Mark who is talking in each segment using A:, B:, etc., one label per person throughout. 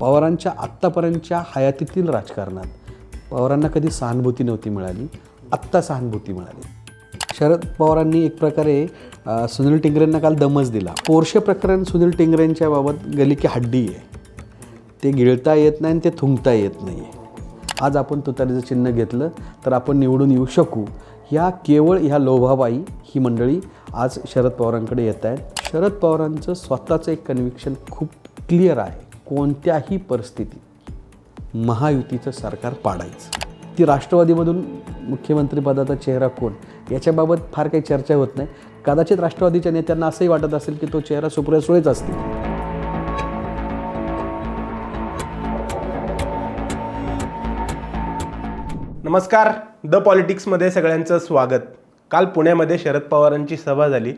A: पवारांच्या आत्तापर्यंतच्या हयातीतील राजकारणात पवारांना कधी सहानुभूती नव्हती मिळाली आत्ता सहानुभूती मिळाली. शरद पवारांनी एक प्रकारे सुनील टिंगरेंना काल दमच दिला. पोरशे प्रकरण सुनील टिंगरेंच्या बाबत गली की हड्डी आहे. ते गिळता येत नाही आणि ते थुंकता येत नाही. आहे आज आपण तुतारीचं चिन्ह घेतलं तर आपण निवडून येऊ शकू. ह्या केवळ ह्या लोभाबाई ही मंडळी आज शरद पवारांकडे येत आहेत. शरद पवारांचं स्वतःचं एक कन्व्हिक्शन खूप क्लिअर आहे. कोणत्याही परिस्थितीत महायुतीचं सरकार पाडायचं. ती राष्ट्रवादीमधून मुख्यमंत्रीपदाचा चेहरा कोण? याच्याबाबत फार काही चर्चा होत नाही. कदाचित राष्ट्रवादीच्या नेत्यांना असंही वाटत असेल की तो चेहरा सुप्रिया सुळेच असतील.
B: नमस्कार. द पॉलिटिक्समध्ये सगळ्यांचं स्वागत. काल पुण्यामध्ये शरद पवारांची सभा झाली.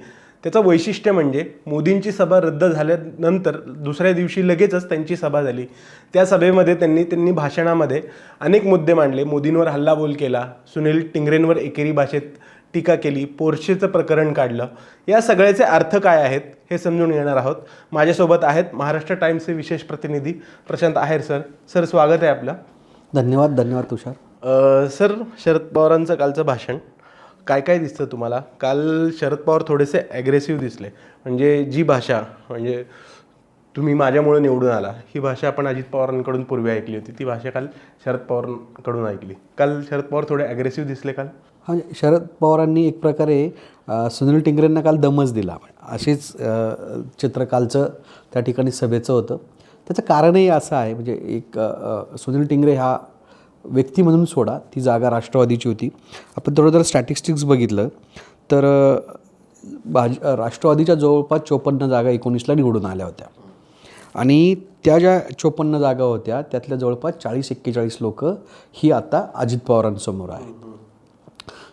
B: त्याचं वैशिष्ट्य म्हणजे मोदींची सभा रद्द झाल्यानंतर दुसऱ्या दिवशी लगेचच त्यांची सभा झाली. त्या सभेमध्ये त्यांनी त्यांनी भाषणामध्ये अनेक मुद्दे मांडले. मोदींवर हल्लाबोल केला सुनील टिंगरेंवर एकेरी भाषेत टीका केली पोर्शेचं प्रकरण काढलं. या सगळ्याचे अर्थ काय आहेत हे समजून घेणार आहोत. माझ्यासोबत आहेत महाराष्ट्र टाइम्सचे विशेष प्रतिनिधी प्रशांत आहेर सर. सर स्वागत आहे आपलं.
A: धन्यवाद धन्यवाद तुषार.
B: सर शरद पवारांचं कालचं भाषण. काय काय दिसतं तुम्हाला? काल शरद पवार थोडेसे ॲग्रेसिव्ह दिसले. म्हणजे जी भाषा म्हणजे तुम्ही माझ्यामुळे निवडून आला ही भाषा आपण अजित पवारांकडून पूर्वी ऐकली होती. ती भाषा काल शरद पवारांकडून ऐकली. काल शरद पवार थोडे ॲग्रेसिव्ह दिसले काल?
A: हा शरद पवारांनी एक प्रकारे सुनील टिंगरेंना काल दमच दिला. अशीच चित्रकालचं चित्र कालचं त्या ठिकाणी सभेचं होतं. त्याचं कारणही असं आहे म्हणजे एक सुनील टिंगरे हा व्यक्ती म्हणून सोडा. ती जागा राष्ट्रवादीची होती. आपण थोडं जर स्टॅटिस्टिक्स बघितलं. तर भाज राष्ट्रवादीच्या जवळपास चोपन्न जागा एकोणीसला निवडून आल्या होत्या. आणि त्या ज्या चोपन्न जागा होत्या त्यातल्या जवळपास चाळीस एक्केचाळीस लोक ही आता अजित पवारांसमोर आहेत.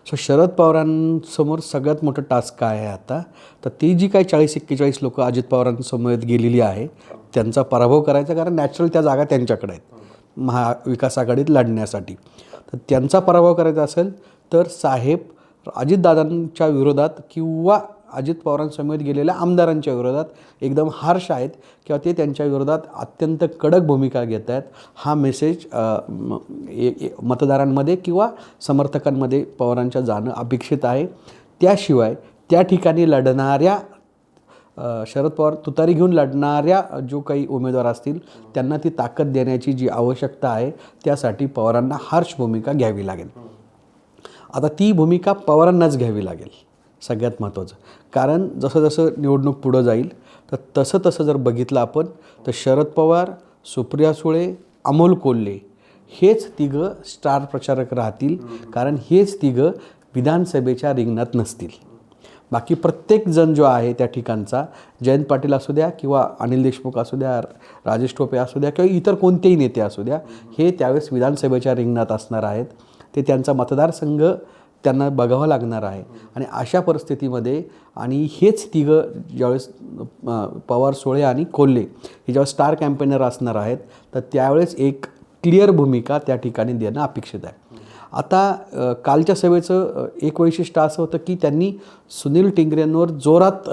A: सो शरद पवारांसमोर सगळ्यात मोठं टास्क काय आहे आता? तर ती जी काही चाळीस एक्केचाळीस लोकं अजित पवारांसमोर गेलेली आहे त्यांचा पराभव करायचा कारण नॅचरल त्या जागा त्यांच्याकडे आहेत. महाविकास आघाडीत लढण्यासाठी. तर त्यांचा पराभव करायचा असेल तर साहेब अजितदादांच्या विरोधात किंवा अजित पवारांसमवेत गेलेल्या आमदारांच्या विरोधात एकदम हार्श आहेत किंवा ते त्यांच्या विरोधात अत्यंत कडक भूमिका घेत आहेत. हा मेसेज ए- मतदारांमध्ये किंवा समर्थकांमध्ये पवारांच्या जाणं अपेक्षित आहे. त्याशिवाय त्या ठिकाणी लढणाऱ्या शरद पवार तुतारी घेऊन लढणाऱ्या जो काही उमेदवार असतील त्यांना ती ताकद देण्याची जी आवश्यकता आहे त्यासाठी पवारांना हार्श भूमिका घ्यावी लागेल. आता ती भूमिका पवारांनाच घ्यावी लागेल सगळ्यात महत्त्वाचं. कारण जसं जसं निवडणूक पुढं जाईल तर तसं तसं जर बघितलं आपण तर शरद पवार सुप्रिया सुळे अमोल कोल्हे हेच तिघं स्टार प्रचारक राहतील. कारण हेच तिघं विधानसभेच्या रिंगणात नसतील. बाकी प्रत्येक जण जो आहे त्या ठिकाणचा जयंत पाटील असू द्या किंवा अनिल देशमुख असू द्या राजेश टोपे असू द्या किंवा इतर कोणतेही नेते असू द्या हे त्यावेळेस विधानसभेच्या रिंगणात असणार आहेत. ते त्यांचा मतदारसंघ त्यांना बघावा लागणार आहे. आणि अशा परिस्थितीमध्ये आणि हेच तिघं ज्यावेळेस पवार सोळे आणि कोल्हे हे ज्यावेळेस स्टार कॅम्पेनर असणार आहेत तर त्यावेळेस एक क्लिअर भूमिका त्या ठिकाणी देणं अपेक्षित आहे. आता कालच्या सभेचं एक वैशिष्ट्य असं होतं की त्यांनी सुनील टिंगरेंवर जोरात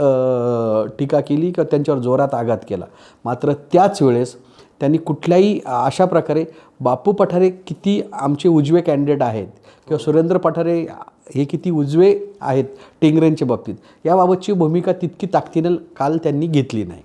A: टीका केली किंवा त्यांच्यावर जोरात आघात केला. मात्र त्याच वेळेस त्यांनी कुठल्याही अशा प्रकारे बापू पठारे किती आमचे उजवे कॅन्डिडेट आहेत किंवा सुरेंद्र पठारे हे किती उजवे आहेत टिंगरेंच्या बाबतीत याबाबतची भूमिका तितकी ताकदीनं काल त्यांनी घेतली नाही.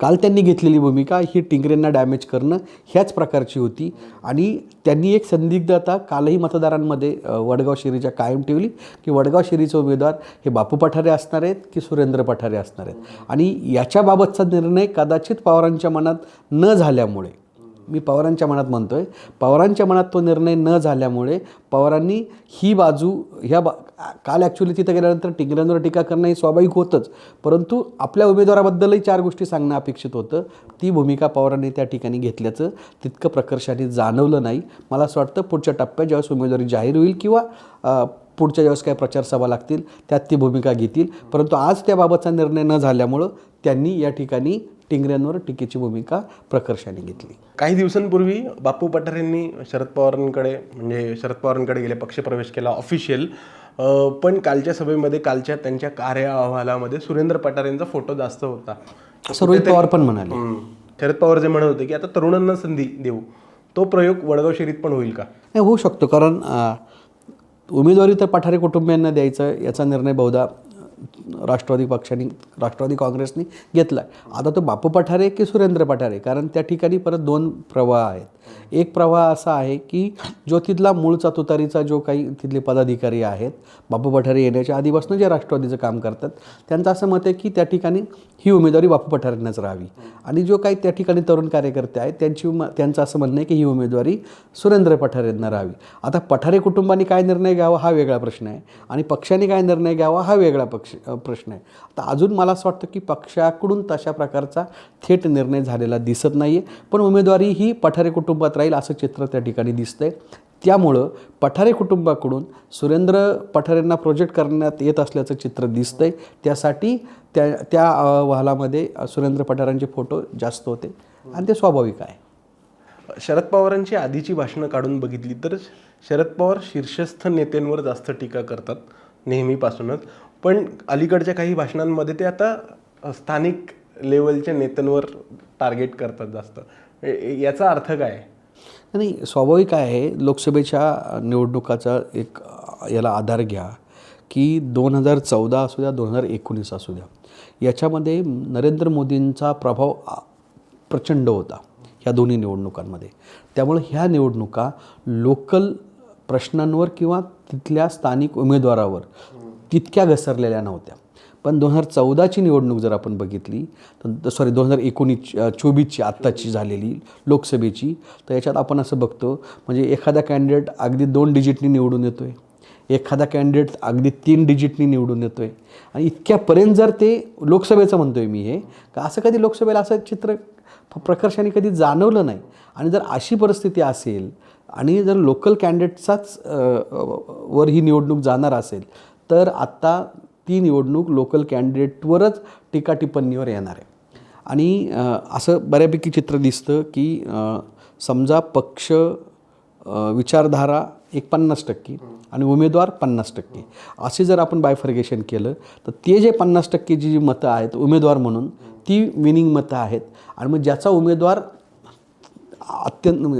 A: काल त्यांनी घेतलेली भूमिका ही टिंगरेंना डॅमेज करणं ह्याच प्रकारची होती. आणि त्यांनी एक संदिग्धता कालही मतदारांमध्ये वडगाव शिरीच्या कायम ठेवली की वडगाव शिरीचे उमेदवार हे बापू पठारे असणार आहेत की सुरेंद्र पठारे असणार आहेत. आणि याच्याबाबतचा निर्णय कदाचित पवारांच्या मनात न झाल्यामुळे मी पवारांच्या मनात म्हणतो आहे पवारांच्या मनात तो निर्णय न झाल्यामुळे पवारांनी ही बाजू ह्या बा काल ॲक्च्युली तिथं गेल्यानंतर टिंगऱ्यांवर टीका करणं हे स्वाभाविक होतंच. परंतु आपल्या उमेदवाराबद्दलही चार गोष्टी सांगणं अपेक्षित होतं. ती भूमिका पवारांनी त्या ठिकाणी घेतल्याचं तितकं प्रकर्षाने जाणवलं नाही. मला असं वाटतं पुढच्या टप्प्यात ज्यावेळेस उमेदवारी जाहीर होईल किंवा पुढच्या ज्यावेळेस काही प्रचारसभा लागतील त्यात ती भूमिका घेतील. परंतु आज त्याबाबतचा निर्णय न झाल्यामुळं त्यांनी या ठिकाणी टिंगऱ्यांवर टीकेची भूमिका प्रकर्षाने घेतली.
B: काही दिवसांपूर्वी बापू पठारेंनी शरद पवारांकडे म्हणजे शरद पवारांकडे गेले पक्षप्रवेश केला ऑफिशियल पण कालच्या सभेमध्ये कालच्या त्यांच्या कार्य अहवालामध्ये सुरेंद्र पठारेंचा फोटो जास्त होता.
A: रोहित पवार पण म्हणाले.
B: शरद पवार जे म्हणत होते की आता तरुणांना संधी देऊ. तो प्रयोग वडगाव शहरीत पण होईल का?
A: नाही होऊ शकतो. कारण उमेदवारी तर पठारे कुटुंबियांना द्यायचं याचा निर्णय बहुधा राष्ट्रवादी पक्षाने राष्ट्रवादी काँग्रेसने घेतला आता तो बापू पठारे की सुरेंद्र पठारे? कारण त्या ठिकाणी परत दोन प्रवाह आहेत. एक प्रवाह असा आहे की जो तिथला मूळचा तुतारीचा जो काही तिथले पदाधिकारी आहेत बापू पठारे येण्याच्या आधीपासून जे राष्ट्रवादीचं काम करतात त्यांचं असं मत आहे की त्या ठिकाणी ही उमेदवारी बापू पठारेंनाच राहावी. आणि जो काही त्या ठिकाणी तरुण कार्यकर्ते आहेत त्यांची म- त्यांचं असं म्हणणं आहे की ही उमेदवारी सुरेंद्र पठारेंना राहावी. आता पठारे कुटुंबाने काय निर्णय घ्यावा हा वेगळा प्रश्न आहे आणि पक्षाने काय निर्णय घ्यावा हा वेगळा पक्ष प्रश्न आहे. आता अजून मला असं वाटतं की पक्षाकडून तशा प्रकारचा थेट निर्णय झालेला दिसत नाही आहे पण उमेदवारी ही पठारे कुटुंब कुटुंबात राहील असं चित्र त्या ठिकाणी दिसतंय. त्यामुळं पठारे कुटुंबाकडून सुरेंद्र पठारेंना प्रोजेक्ट करण्यात येत असल्याचं चित्र दिसतंय. त्यासाठी त्या त्या अहवालामध्ये सुरेंद्र पठारांचे फोटो जास्त होते. आणि ते स्वाभाविक आहे.
B: शरद पवारांची आधीची भाषणं काढून बघितली तर शरद पवार शीर्षस्थ नेत्यांवर जास्त टीका करतात नेहमीपासूनच. पण अलीकडच्या काही भाषणांमध्ये ते आता स्थानिक लेवलच्या नेत्यांवर टार्गेट करतात जास्त. याचा अर्थ काय?
A: नाही स्वाभाविक आहे लोकसभेच्या निवडणुकाचा एक याला आधार घ्या की दोन हजार चौदा असू द्या दोन हजार एकोणीस असू द्या याच्यामध्ये नरेंद्र मोदींचा प्रभाव प्रचंड होता ह्या दोन्ही निवडणुकांमध्ये. त्यामुळे ह्या निवडणुका लोकल प्रश्नांवर किंवा तिथल्या स्थानिक उमेदवारावर तितक्या घसरलेल्या नव्हत्या. पण दोन हजार चौदाची निवडणूक जर आपण बघितली तर सॉरी दोन हजार एकोणीस चोवीसची आत्ताची झालेली लोकसभेची तर याच्यात आपण असं बघतो म्हणजे एखादा कॅन्डिडेट अगदी दोन डिजिटनी निवडून येतो आहे एखादा कॅन्डिडेट अगदी तीन डिजिटनी निवडून येतो आहे आणि इतक्यापर्यंत जर ते लोकसभेचं म्हणतो आहे मी हे का असं कधी लोकसभेला असं चित्र प्रकर्षाने कधी जाणवलं नाही. आणि जर अशी परिस्थिती असेल आणि जर लोकल कॅन्डिडेटचाच वर ही निवडणूक जाणार असेल तर आत्ता ती निवडणूक लोकल कॅन्डिडेटवरच टीका टिप्पणीवर येणार आहे. आणि असं बऱ्यापैकी चित्र दिसतं की समजा पक्ष विचारधारा एक पन्नास टक्के आणि उमेदवार पन्नास टक्के. असे जर आपण बायफर्गेशन केलं तर ते जे पन्नास टक्के जी जी मतं आहेत उमेदवार म्हणून ती विनिंग मतं आहेत. आणि मग ज्याचा उमेदवार अत्यंत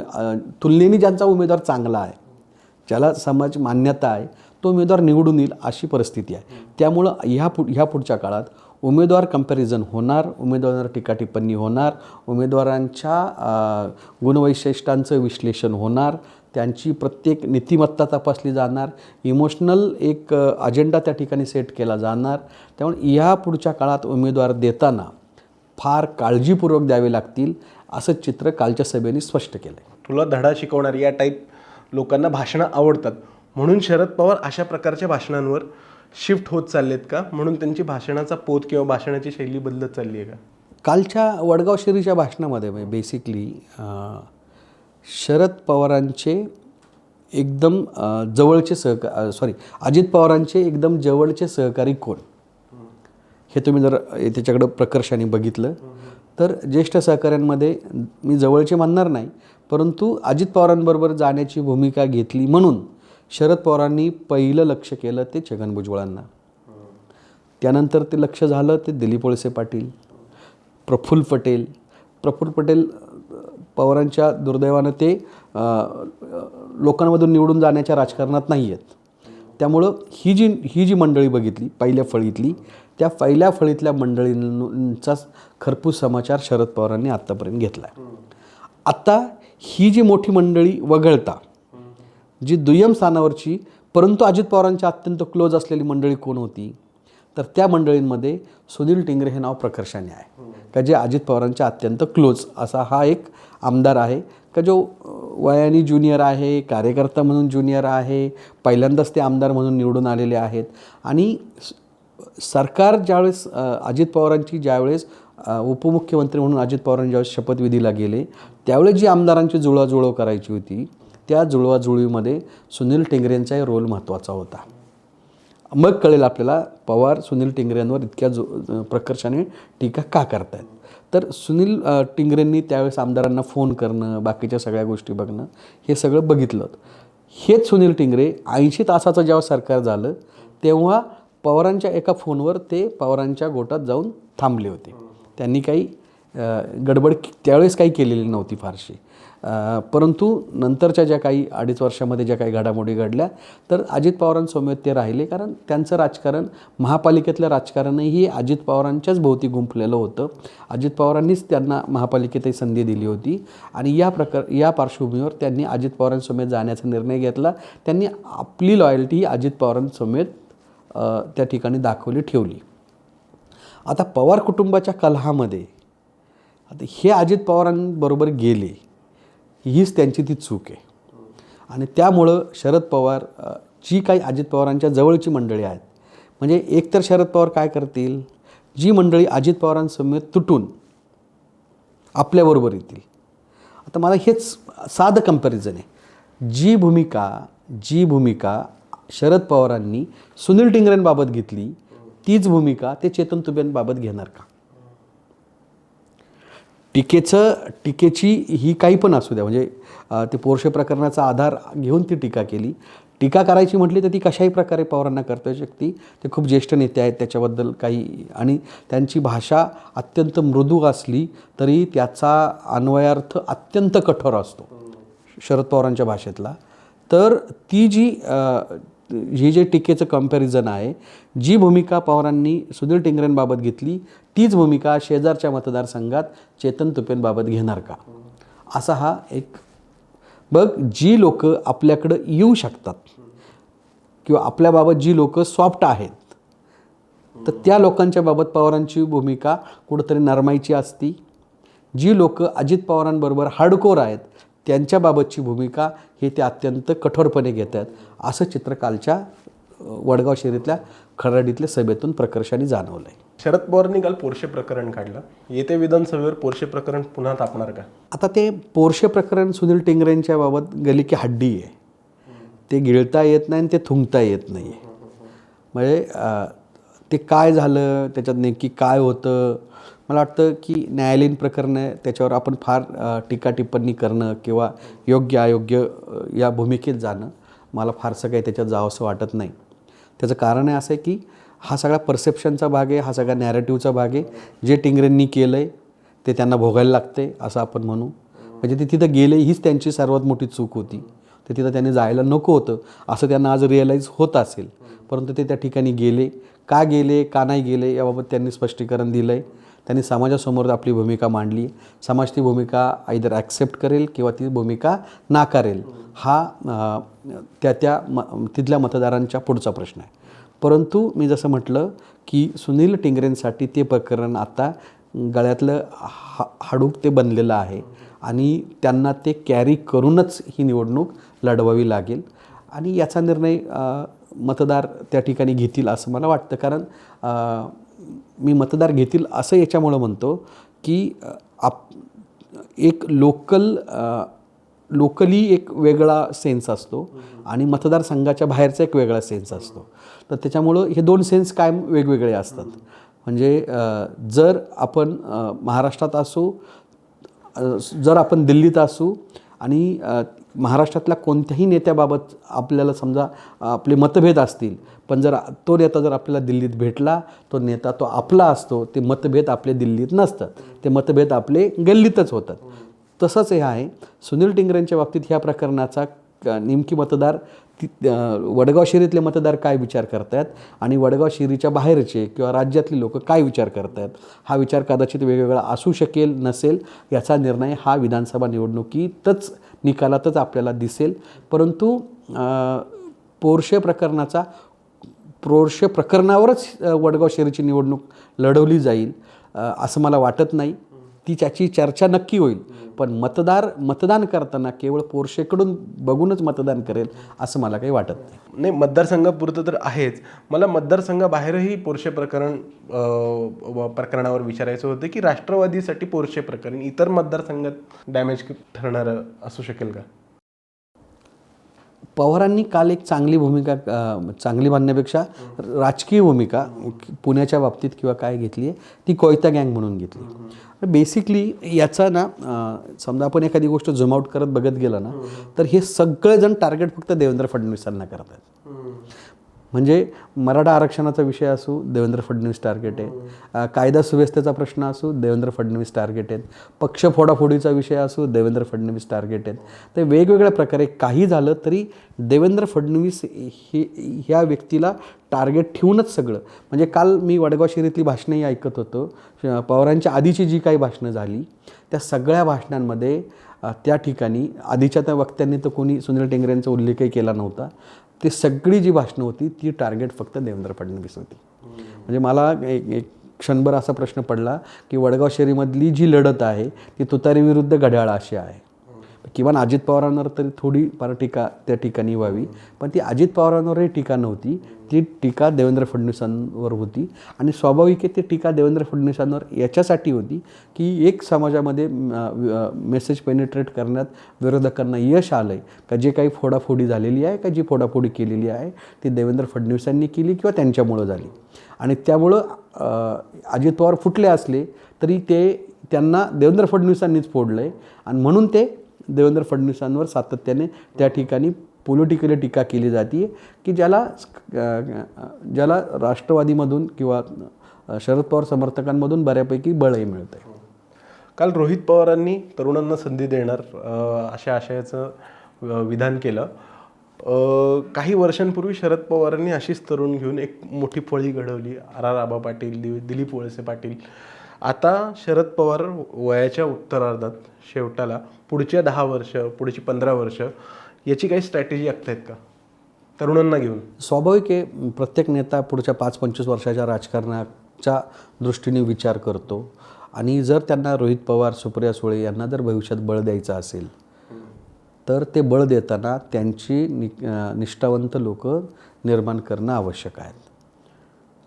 A: तुलनेने ज्यांचा उमेदवार चांगला आहे ज्याला समाज मान्यता आहे तो उमेदवार निवडून येईल अशी परिस्थिती आहे. त्यामुळं ह्या पु ह्या पुढच्या काळात उमेदवार कंपॅरिझन होणार उमेदवारांवर टीका टिप्पणी होणार उमेदवारांच्या गुणवैशिष्ट्यांचं विश्लेषण होणार त्यांची प्रत्येक नीतिमत्ता तपासली जाणार इमोशनल एक अजेंडा त्या ठिकाणी सेट केला जाणार. त्यामुळे ह्या पुढच्या काळात उमेदवार देताना फार काळजीपूर्वक द्यावे लागतील असं चित्र कालच्या सभेने स्पष्ट केलं आहे
B: तुला धडा शिकवणारी या टाईप लोकांना भाषणं आवडतात. म्हणून शरद पवार अशा प्रकारच्या भाषणांवर शिफ्ट होत चाललेत का? म्हणून त्यांची भाषणाचा पोत किंवा भाषणाची शैली बदलत चालली आहे का?
A: कालच्या वडगाव शिरीच्या भाषणामध्ये म्हणजे बेसिकली शरद पवारांचे एकदम जवळचे सहका सॉरी अजित पवारांचे एकदम जवळचे सहकारी कोण? हे तुम्ही जर त्याच्याकडं प्रकर्षाने बघितलं तर ज्येष्ठ सहकाऱ्यांमध्ये मी जवळचे मानणार नाही परंतु अजित पवारांबरोबर जाण्याची भूमिका घेतली म्हणून शरद पवारांनी पहिलं लक्ष केलं ते छगन भुजबळांना. त्यानंतर ते लक्ष झालं ते दिलीप वळसे पाटील प्रफुल्ल पटेल. प्रफुल्ल पटेल पवारांच्या दुर्दैवानं ते लोकांमधून निवडून जाण्याच्या राजकारणात नाही आहेत. त्यामुळं ही जी ही जी मंडळी बघितली पहिल्या फळीतली त्या पहिल्या फळीतल्या मंडळींचाच खरपूस समाचार शरद पवारांनी आत्तापर्यंत घेतला आहे आत्ता ही जी मोठी मंडळी वगळता जी दुय्यम स्थानावरची परंतु अजित पवारांच्या अत्यंत क्लोज असलेली मंडळी कोण होती? तर त्या मंडळींमध्ये सुनील टिंगरे हे नाव प्रकर्षाने आहे. का जे अजित पवारांच्या अत्यंत क्लोज असा हा एक आमदार आहे. का जो वयाने ज्युनियर आहे कार्यकर्ता म्हणून ज्युनियर आहे पहिल्यांदाच ते आमदार म्हणून निवडून आलेले आहेत. आणि सरकार ज्यावेळेस अजित पवारांची ज्यावेळेस उपमुख्यमंत्री म्हणून अजित पवारांनी ज्यावेळेस शपथविधीला गेले त्यावेळेस जी आमदारांची जुळवाजुळव करायची होती त्या जुळवाजुळवीमध्ये सुनील टेंगरेंचाही रोल महत्त्वाचा होता. मग कळेल आपल्याला पवार सुनील टिंगरेंवर इतक्या जो प्रकर्षाने टीका का करतायत? तर सुनील टिंगऱ्यांनी टिंगरेंनी त्यावेळेस आमदारांना फोन करणं बाकीच्या सगळ्या गोष्टी बघणं हे सगळं बघितलं. हेच सुनील टिंगरे ऐंशी तासाचं जेव्हा सरकार झालं तेव्हा पवारांच्या एका फोनवर ते पवारांच्या गोटात जाऊन थांबले होते. त्यांनी काही गडबड त्यावेळेस काही केलेली नव्हती फारशी. परंतु नंतरच्या ज्या काही अडीच वर्षामध्ये ज्या काही घडामोडी घडल्या तर अजित पवारांसमवेत ते राहिले कारण त्यांचं राजकारण महापालिकेतलं राजकारणही अजित पवारांच्याच भोवती गुंफलेलं होतं. अजित पवारांनीच त्यांना महापालिकेतही संधी दिली होती आणि या प्रकार या पार्श्वभूमीवर त्यांनी अजित पवारांसमोर जाण्याचा निर्णय घेतला. त्यांनी आपली लॉयल्टी ही अजित पवारांसमेत त्या ठिकाणी दाखवली ठेवली. आता पवार कुटुंबाच्या कलहामध्ये आता हे अजित पवारांबरोबर गेले हीच त्यांची ती चूक आहे. आणि त्यामुळं शरद पवार जी काही अजित पवारांच्या जवळची मंडळी आहेत म्हणजे एकतर शरद पवार काय करतील जी मंडळी अजित पवारांसमेत तुटून आपल्याबरोबर येतील. आता मला हेच साधं कंपॅरिझन आहे. जी भूमिका जी भूमिका शरद पवारांनी सुनील टिंगरेंबाबत घेतली तीच भूमिका ते चेतन तुबेंबाबत घेणार का? टीकेचं टीकेची ही काही पण असू द्या. म्हणजे ते पोरशे प्रकरणाचा आधार घेऊन ती टीका केली. टीका करायची म्हटली तर ती कशाही प्रकारे पवारांना करता येऊ शकते. ते खूप ज्येष्ठ नेते आहेत त्याच्याबद्दल काही आणि त्यांची भाषा अत्यंत मृदू असली तरी त्याचा अन्वयार्थ अत्यंत कठोर असतो शरद पवारांच्या भाषेतला. तर ती जी हे ही जे टीकेचं कंपॅरिझन आहे जी भूमिका पवारांनी सुनील टिंगरेंबाबत घेतली तीच भूमिका शेजारच्या मतदारसंघात चेतन तुपेंबाबत घेणार का? असा हा एक बघ जी लोक आपल्याकडं येऊ शकतात किंवा आपल्याबाबत जी लोक सॉफ्ट आहेत तर त्या लोकांच्या बाबत पवारांची भूमिका कुठंतरी नरमाईची असती. जी लोक अजित पवारांबरोबर हार्डकोर आहेत त्यांच्याबाबतची भूमिका हे ते अत्यंत कठोरपणे घेत आहेत असं चित्र कालच्या वडगाव शहरीतल्या खराडीतल्या सभेतून प्रकर्षाने जाणवलं आहे
B: शरद पवारांनी काल पोरशे प्रकरण काढलं. येते विधानसभेवर पोरशे प्रकरण पुन्हा तापणार का?
A: आता ते पोरशे प्रकरण सुनील टिंगरेंच्या बाबत गेली की हड्डी आहे. ते गिळता येत नाही आणि ते थुंकता येत नाही. म्हणजे ते काय झालं त्याच्यात नेमकी काय होतं? मला वाटतं की न्यायालयीन प्रकरणं त्याच्यावर आपण फार टीका टिप्पणी करणं किंवा योग्य अयोग्य या भूमिकेत जाणं मला फारसं काही त्याच्यात जावंसं वाटत नाही. त्याचं कारण आहे असं आहे की हा सगळा परसेप्शनचा भाग आहे हा सगळा नॅरेटिव्हचा भाग आहे. जे टिंगरेंनी केलं आहे ते त्यांना भोगायला लागते असं आपण म्हणू. म्हणजे ते तिथं गेले हीच त्यांची सर्वात मोठी चूक होती. ते तिथं त्यांनी जायला नको होतं. असं त्यांना आज रिअलाईज होत असेल. परंतु ते त्या ठिकाणी गेले. का गेले का नाही गेले याबाबत त्यांनी स्पष्टीकरण दिलं आहे त्यांनी समाजासमोर आपली भूमिका मांडली. समाज ती भूमिका आयदर ॲक्सेप्ट करेल किंवा ती भूमिका नाकारेल. हा त्या त्या म तिथल्या मतदारांच्या पुढचा प्रश्न आहे. परंतु मी जसं म्हटलं की सुनील टिंगरेंसाठी ते प्रकरण आता गळ्यातलं हा हाडूक ते बनलेलं आहे. आणि त्यांना ते कॅरी करूनच ही निवडणूक लढवावी लागेल. आणि याचा निर्णय मतदार त्या ठिकाणी घेतील असं मला वाटतं. कारण मी मतदार घेतील असं याच्यामुळं म्हणतो की आप एक लोकल लोकली एक वेगळा सेन्स असतो आणि मतदारसंघाच्या बाहेरचा एक वेगळा सेन्स असतो. तर त्याच्यामुळं हे दोन सेन्स कायम वेगवेगळे असतात. म्हणजे जर आपण महाराष्ट्रात असू जर आपण दिल्लीत असू आणि महाराष्ट्रातल्या कोणत्याही नेत्याबाबत आपल्याला समजा आपले मतभेद असतील पण जर तो नेता जर आपल्याला दिल्लीत भेटला तो नेता तो आपला असतो ते मतभेद आपले दिल्लीत नसतात. ते मतभेद आपले गल्लीतच होतात. तसंच हे आहे. सुनील टिंगरेंच्या बाबतीत ह्या प्रकरणाचा नेमकी मतदार ती वडगाव शिरीतले मतदार काय विचार करतायत आणि वडगाव शिरीच्या बाहेरचे किंवा राज्यातले लोक काय विचार करतायत? हा विचार कदाचित वेगवेगळा असू शकेल नसेल याचा निर्णय हा विधानसभा निवडणुकीतच निकालातच आपल्याला दिसेल. परंतु अ, पोरशे प्रकरणाचा पोरशे प्रकरणावरच वडगाव शहरीची निवडणूक लढवली जाईल असं मला वाटत नाही. ती त्याची चर्चा नक्की होईल. पण मतदार मतदान करताना केवळ पोरशेकडून बघूनच मतदान करेल असं मला काही वाटत नाही.
B: नाही मतदारसंघापुरतं तर आहेच. मला मतदारसंघाबाहेरही पोरशे प्रकरण व- प्रकरणावर विचारायचं होतं की राष्ट्रवादीसाठी पोरशे प्रकरण इतर मतदारसंघात डॅमेज ठरणारं असू शकेल का?
A: पवारांनी काल एक चांगली भूमिका चांगली मानण्यापेक्षा राजकीय भूमिका पुण्याच्या बाबतीत किंवा काय घेतली आहे ती कोयता गँग म्हणून घेतली. बेसिकली याचा ना समजा आपण एखादी गोष्ट झूम आउट करत बघत गेलं ना तर हे सगळेजण टार्गेट फक्त देवेंद्र फडणवीसांना करत आहेत म्हणजे मराठा आरक्षणाचा विषय असू देवेंद्र फडणवीस टार्गेट आहे कायदा सुव्यवस्थेचा प्रश्न असू देवेंद्र फडणवीस टार्गेट आहेत. पक्ष फोडाफोडीचा विषय असू देवेंद्र फडणवीस टार्गेट आहेत. ते वेगवेगळ्या प्रकारे काही झालं तरी देवेंद्र फडणवीस हे ह्या व्यक्तीला टार्गेट ठेवूनच सगळं. म्हणजे काल मी वडगाव शहरीतली भाषणंही ऐकत होतो. पवारांच्या आधीची जी काही भाषणं झाली त्या सगळ्या भाषणांमध्ये त्या ठिकाणी आधीच्या त्या वक्त्यांनी तर कोणी सुनील टेंगरेंचा उल्लेखही केला नव्हता. ती सगळी जी भाषणं होती ती टार्गेट फक्त देवेंद्र फडणवीस होती. म्हणजे मला एक एक क्षणभर असा प्रश्न पडला की वडगाव शहरीमधली जी लढत आहे ती तुतारी विरुद्ध घड्याळ अशी आहे. किमान अजित पवारांवर तरी थोडी फार टीका त्या ठिकाणी व्हावी. पण ती अजित पवारांवरही टीका नव्हती. ती टीका देवेंद्र फडणवीसांवर होती. आणि स्वाभाविक आहे ती टीका देवेंद्र फडणवीसांवर याच्यासाठी होती की एक समाजामध्ये मेसेज पेनिट्रेट करण्यात विरोधकांना यश आलं आहे का जे काही फोडाफोडी झालेली आहे का जी फोडाफोडी केलेली आहे ती देवेंद्र फडणवीसांनी केली किंवा त्यांच्यामुळं झाली. आणि त्यामुळं अजित पवार फुटले असले तरी ते त्यांना देवेंद्र फडणवीसांनीच फोडलं आहे आणि म्हणून ते देवेंद्र फडणवीसांवर सातत्याने त्या ठिकाणी पॉलिटिकली टीका केली जाते की ज्याला ज्याला राष्ट्रवादीमधून किंवा शरद पवार समर्थकांमधून बऱ्यापैकी बळही मिळतं आहे
B: काल रोहित पवारांनी तरुणांना संधी देणार अशा आशयाचं विधान केलं. काही वर्षांपूर्वी शरद पवारांनी अशीच तरुण घेऊन एक मोठी फळी घडवली. आर आर आबा पाटील दि दिलीप वळसे पाटील आता शरद पवार वयाच्या उत्तरार्धात शेवटाला पुढच्या दहा वर्ष पुढची पंधरा वर्ष याची काही स्ट्रॅटेजी आहेत का? तरुणांना घेऊन.
A: स्वाभाविक आहे प्रत्येक नेता पुढच्या पाच पंचवीस वर्षाच्या राजकारणाच्या दृष्टीने विचार करतो. आणि जर त्यांना रोहित पवार सुप्रिया सुळे यांना जर भविष्यात बळ द्यायचं असेल तर ते बळ देताना त्यांची नि निष्ठावंत लोक निर्माण करणं आवश्यक आहेत.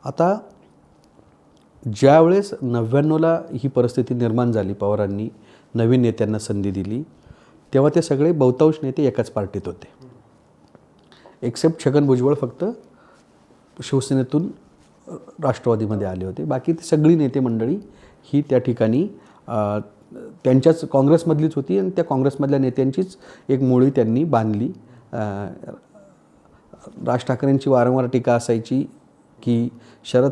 A: आता ज्यावेळेस नव्याण्णवला ही परिस्थिती निर्माण झाली पवारांनी नवीन नेत्यांना संधी दिली तेव्हा ते सगळे बहुतांश नेते एकाच पार्टीत होते. एक्सेप्ट छगन भुजबळ फक्त शिवसेनेतून राष्ट्रवादीमध्ये आले होते. बाकी ती सगळी नेते मंडळी ही त्या ठिकाणी त्यांच्याच काँग्रेसमधलीच होती आणि त्या काँग्रेसमधल्या नेत्यांचीच एक मुळी त्यांनी बांधली. राज ठाकरेंची वारंवार टीका असायची की शरद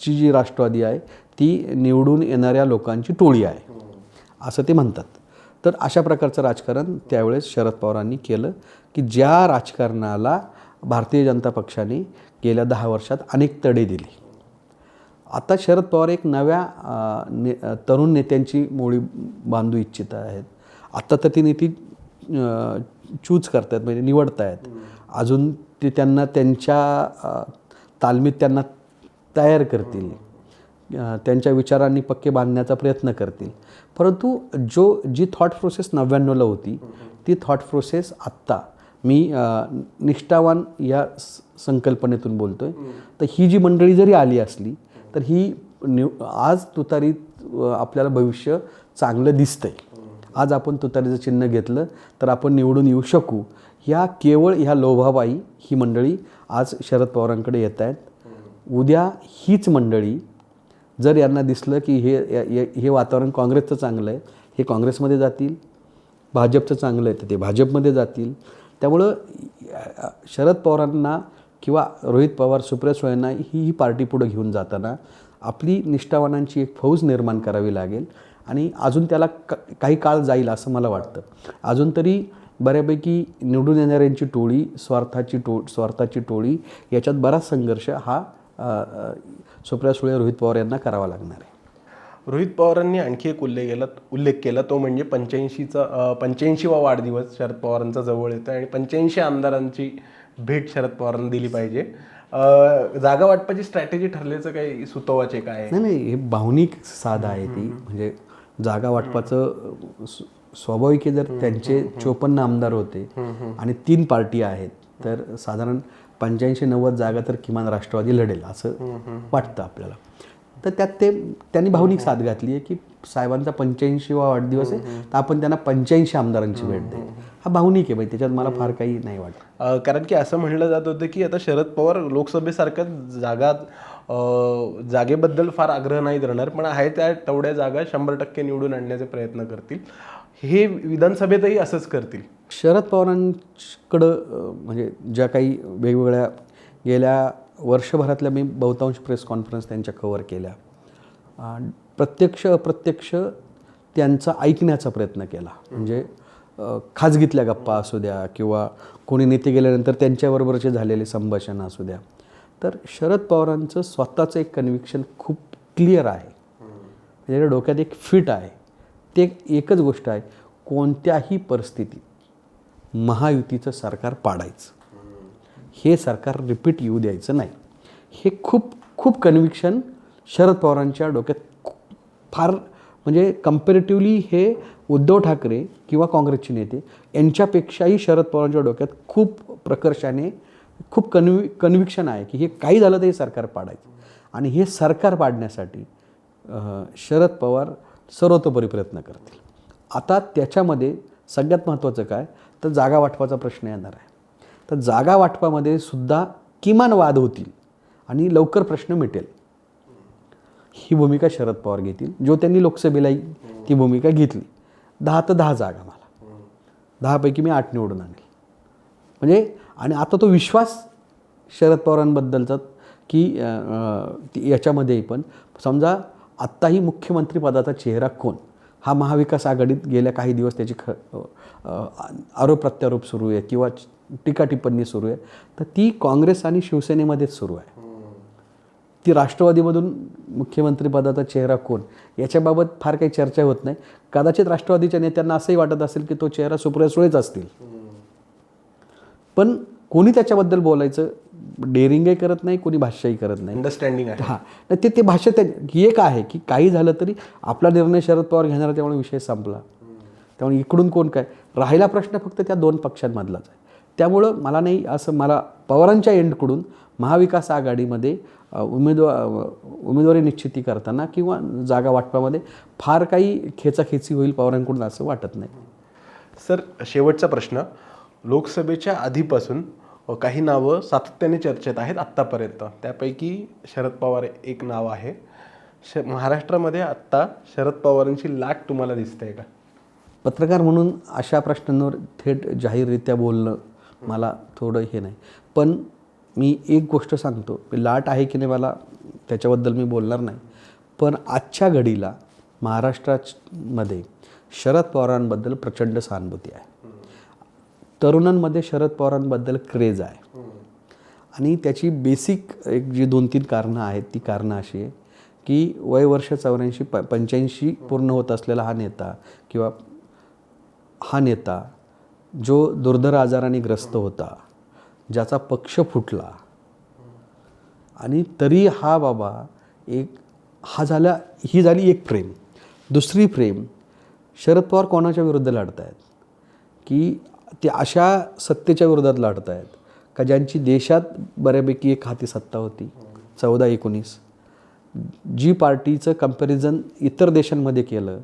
A: ची जी राष्ट्रवादी आहे ती निवडून येणाऱ्या लोकांची टोळी आहे. असं ते म्हणतात. तर अशा प्रकारचं राजकारण त्यावेळेस शरद पवारांनी केलं की ज्या राजकारणाला भारतीय जनता पक्षाने गेल्या दहा वर्षात अनेक तडे दिले. आता शरद पवार एक नव्या ने तरुण नेत्यांची मोळी बांधू इच्छित आहेत. आत्ता तर ती नेती चूज करतायत म्हणजे निवडत आहेत अजून ते त्यांना त्यांच्या तालमीत त्यांना तयार करतील. त्यांच्या विचारांनी पक्के बांधण्याचा प्रयत्न करतील. परंतु जो जी थॉट प्रोसेस नव्याण्णवला होती ती थॉट प्रोसेस आत्ता. मी निष्ठावान या स- संकल्पनेतून बोलतो आहे तर ही जी मंडळी जरी आली असली तर ही निव आज तुतारीत आपल्याला भविष्य चांगलं दिसतंय. आज आपण तुतारीचं चिन्ह घेतलं तर आपण निवडून येऊ शकू. ह्या केवळ ह्या लोभाबाई ही मंडळी आज शरद पवारांकडे येत आहेत उद्या हीच मंडळी जर यांना दिसलं की हे हे वातावरण काँग्रेसचं चांगलं आहे हे काँग्रेसमध्ये जातील भाजपचं चांगलं आहे तर ते भाजपमध्ये जातील. त्यामुळं शरद पवारांना किंवा रोहित पवार सुप्रिया सुळेंना ही ही पार्टी पुढं घेऊन जाताना आपली निष्ठावानांची एक फौज निर्माण करावी लागेल आणि अजून त्याला क काही काळ जाईल असं मला वाटतं. अजून तरी बऱ्यापैकी निवडून येणाऱ्यांची टोळी स्वार्थाची टो स्वार्थाची टोळी याच्यात बराच संघर्ष हा सुप्रिया सुळे रोहित पवार यांना करावा लागणार आहे.
B: रोहित पवारांनी आणखी एक उल्लेख केला उल्लेख केला तो म्हणजे पंच्याऐंशीचा पंच्याऐंशीवा वाढदिवस शरद पवारांचा जवळ येतो आणि पंच्याऐंशी आमदारांची भेट शरद पवारांना दिली पाहिजे. जागा वाटपाची स्ट्रॅटेजी ठरल्याचं काही सुतोवाचे काय?
A: नाही नाही हे भावनिक साध आहे ती. म्हणजे जागा वाटपाचं स्वाभाविक जर त्यांचे चोपन्न आमदार होते आणि तीन पार्टी आहेत तर साधारण पंच्याऐंशी नव्वद जागा तर किमान राष्ट्रवादी लढेल असं वाटतं आपल्याला. तर त्यात ते त्यांनी भावनिक साथ घातली आहे की साहेबांचा पंच्याऐंशीवा वाढदिवस आहे तर आपण त्यांना पंच्याऐंशी आमदारांची भेट देऊ. हा भावनिक आहे बाई त्याच्यात मला फार काही नाही वाटत.
B: कारण की असं म्हणलं जात होतं की आता शरद पवार लोकसभेसारख्या जागा जागेबद्दल फार आग्रह नाही धरणार पण आहे त्या तेवढ्या जागा शंभर टक्के निवडून आणण्याचे प्रयत्न करतील. हे विधानसभेतही असंच करतील.
A: शरद पवारांकडं म्हणजे ज्या काही वेगवेगळ्या गेल्या वर्षभरातल्या मी बहुतांश प्रेस कॉन्फरन्स त्यांच्या कव्हर केल्या. प्रत्यक्ष अप्रत्यक्ष त्यांचा ऐकण्याचा प्रयत्न केला. म्हणजे खाजगीतल्या गप्पा असू द्या किंवा कोणी नेते गेल्यानंतर त्यांच्याबरोबरचे झालेले संभाषण असू द्या. तर शरद पवारांचं स्वतःचं एक कन्व्हिक्शन खूप क्लिअर आहे. त्याच्या डोक्यात एक फिट आहे. ते एकच गोष्ट आहे कोणत्याही परिस्थितीत. महायुतीचं सरकार पाडायचं. हे सरकार रिपीट येऊ द्यायचं नाही. हे खूप खूप कन्व्हिक्शन शरद पवारांच्या डोक्यात फार म्हणजे कम्पॅरेटिव्हली हे उद्धव ठाकरे किंवा काँग्रेसचे नेते यांच्यापेक्षाही शरद पवारांच्या डोक्यात खूप प्रकर्षाने खूप कन्वि कन्व्हिक्शन आहे की हे काही झालं तर हे सरकार पाडायचं. आणि हे सरकार पाडण्यासाठी शरद पवार सर्वतोपरी प्रयत्न करतील. आता त्याच्यामध्ये सगळ्यात महत्त्वाचं काय? तर जागा वाटपाचा प्रश्न येणार आहे. तर जागा वाटपामध्ये सुद्धा किमान वाद होतील आणि लवकर प्रश्न मिटेल. ही भूमिका शरद पवार घेतील. जो त्यांनी लोकसभेलाही ती भूमिका घेतली. दहा तर दहा जागा मला. दहापैकी मी आठ निवडून आणली. म्हणजे आणि आता तो विश्वास शरद पवारांबद्दलचा की याच्यामध्ये याच्यामध्येही पण. समजा आत्ताही मुख्यमंत्रीपदाचा चेहरा कोण? हा महाविकास आघाडीत गेल्या काही दिवस त्याची ख आरोप प्रत्यारोप सुरू आहे किंवा टीका टिप्पणी सुरू आहे तर ती काँग्रेस आणि शिवसेनेमध्येच सुरू आहे. ती राष्ट्रवादीमधून मुख्यमंत्रीपदाचा चेहरा कोण? याच्याबाबत फार काही चर्चा होत नाही. कदाचित राष्ट्रवादीच्या नेत्यांना असंही वाटत असेल की तो चेहरा सुप्रिया सुळेच असतील. पण कोणी त्याच्याबद्दल बोलायचं? डेअरिंगही करत नाही कोणी भाष्यही करत नाही.
B: अंडरस्टँडिंग आहे.
A: हां. नाही ते ते भाष्य त्या ही एक आहे की काही झालं तरी आपला निर्णय शरद पवार घेणार त्यामुळे विषय संपला. त्यामुळे इकडून कोण काय? राहिला प्रश्न फक्त त्या दोन पक्षांमधलाच आहे. त्यामुळं मला नाही असं मला पवारांच्या एंडकडून महाविकास आघाडीमध्ये उमेदवार उमेदवारी निश्चिती करताना किंवा जागा वाटपामध्ये फार काही खेचाखेची होईल पवारांकडून असं वाटत नाही.
B: सर शेवटचा प्रश्न. लोकसभेच्या आधीपासून काही नावं सातत्याने चर्चेत आहेत आत्तापर्यंत. त्यापैकी शरद पवार एक नाव आहे. श महाराष्ट्रामध्ये आत्ता शरद पवारांची लाट तुम्हाला दिसते का?
A: पत्रकार म्हणून अशा प्रश्नांवर थेट जाहीररित्या बोलणं मला थोडं हे नाही. पण मी एक गोष्ट सांगतो लाट आहे की नाही मला त्याच्याबद्दल मी बोलणार नाही. पण आजच्या घडीला महाराष्ट्रामध्ये शरद पवारांबद्दल प्रचंड सहानुभूती आहे. तरुणांमध्ये शरद पवारांबद्दल क्रेज आहे. आणि त्याची बेसिक एक जी दोन तीन कारणं आहेत ती कारणं अशी आहे की वय वर्ष चौऱ्याऐंशी प पंच्याऐंशी पूर्ण होत असलेला हा नेता किंवा हा नेता जो दुर्धर आजाराने ग्रस्त होता ज्याचा पक्ष फुटला आणि तरी हा बाबा एक हा झाला ही झाली एक फ्रेम दुसरी फ्रेम शरद पवार कोणाच्या विरुद्ध लढत आहेत की ते अशा सत्तेच्या विरोधात लढत आहेत का ज्यांची देशात बऱ्यापैकी एक हाती सत्ता होती. चौदा एकोणीस. जी पार्टीचं कंपॅरिझन इतर देशांमध्ये केलं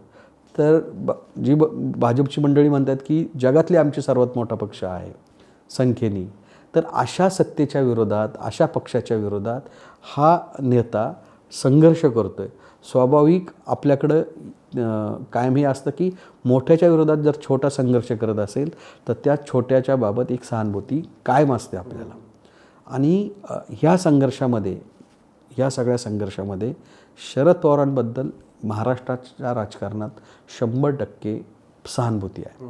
A: तर ब जी ब भाजपची मंडळी म्हणतात की जगातले आमचे सर्वात मोठा पक्ष आहे संख्येने. तर अशा सत्तेच्या विरोधात अशा पक्षाच्या विरोधात हा नेता संघर्ष करतो आहे स्वाभाविक आपल्याकडं कायम हे असतं की मोठ्याच्या विरोधात जर छोटा संघर्ष करत असेल तर त्या छोट्याच्या बाबत एक सहानुभूती कायम असते आपल्याला. आणि ह्या संघर्षामध्ये ह्या सगळ्या संघर्षामध्ये शरद पवारांबद्दल महाराष्ट्राच्या राजकारणात शंभर टक्के सहानुभूती आहे.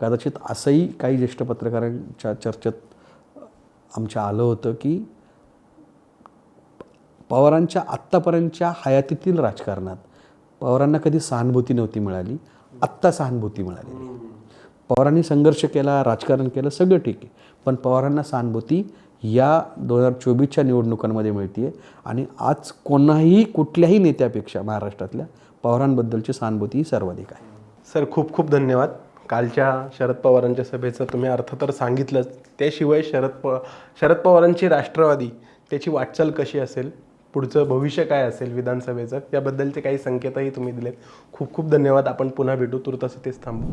A: कदाचित असंही काही ज्येष्ठ पत्रकारांच्या चर्चेत आमच्या आलं होतं की पवारांच्या आत्तापर्यंतच्या हयातीतील राजकारणात पवारांना कधी सहानुभूती नव्हती मिळाली आत्ता सहानुभूती मिळालेली पवारांनी संघर्ष केला राजकारण केलं सगळं ठीक आहे. पण पवारांना सहानुभूती या दोन हजार चोवीसच्या निवडणुकांमध्ये मिळते आणि आज कोणाही कुठल्याही नेत्यापेक्षा महाराष्ट्रातल्या पवारांबद्दलची सहानुभूती ही सर्वाधिक आहे.
B: सर खूप खूप धन्यवाद. कालच्या शरद पवारांच्या सभेचं तुम्ही अर्थ तर सांगितलंच. त्याशिवाय शरद प शरद पवारांची राष्ट्रवादी त्याची वाटचाल कशी असेल? पुढचं भविष्य काय असेल विधानसभेचं याबद्दलचे काही संकेतही तुम्ही दिलेत. खूप खूप धन्यवाद. आपण पुन्हा भेटू. तुर्तास इथेच थांबू.